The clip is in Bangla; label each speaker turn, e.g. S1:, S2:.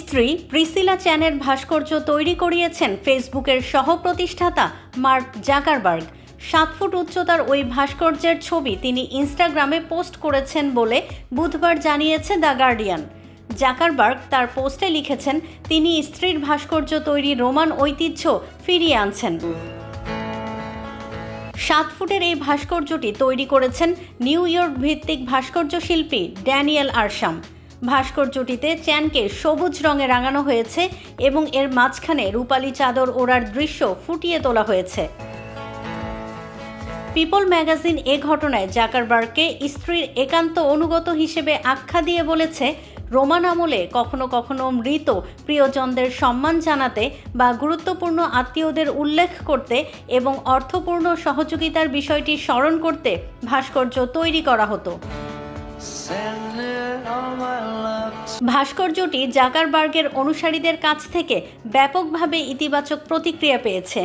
S1: স্ত্রী প্রিসিলা চ্যানের ভাস্কর্য তৈরি করিয়েছেন ফেসবুকের সহ প্রতিষ্ঠাতা মার্ক জাকারবার্গ। সাত ফুট উচ্চতার ওই ভাস্কর্যের ছবি তিনি ইনস্টাগ্রামে পোস্ট করেছেন বলে বুধবার জানিয়েছে দ্য গার্ডিয়ান। জাকারবার্গ তার পোস্টে লিখেছেন, তিনি স্ত্রীর ভাস্কর্য তৈরি রোমান ঐতিহ্য ফিরিয়ে আনছেন। সাত ফুটের এই ভাস্কর্যটি তৈরি করেছেন নিউ ইয়র্ক ভিত্তিক ভাস্কর্য শিল্পী ড্যানিয়েল আরশাম। ভাস্কর্যটিতে চ্যানকে সবুজ রঙে রাঙানো হয়েছে এবং এর মাঝখানে রূপালী চাদর ওড়ার দৃশ্য ফুটিয়ে তোলা হয়েছে। পিপল ম্যাগাজিন এ ঘটনায় জাকারবার্গকে স্ত্রীর একান্ত অনুগত হিসেবে আখ্যা দিয়ে বলেছে রোমান আমলে কখনো কখনো মৃত প্রিয়জনদের সম্মান জানাতে বা গুরুত্বপূর্ণ আত্মীয়দের উল্লেখ করতে এবং অর্থপূর্ণ সহযোগিতার বিষয়টি স্মরণ করতে ভাস্কর্য তৈরি করা হতো। ভাস্কর্যটি জাকারবার্গের অনুসারীদের কাছ থেকে ব্যাপকভাবে ইতিবাচক প্রতিক্রিয়া পেয়েছে।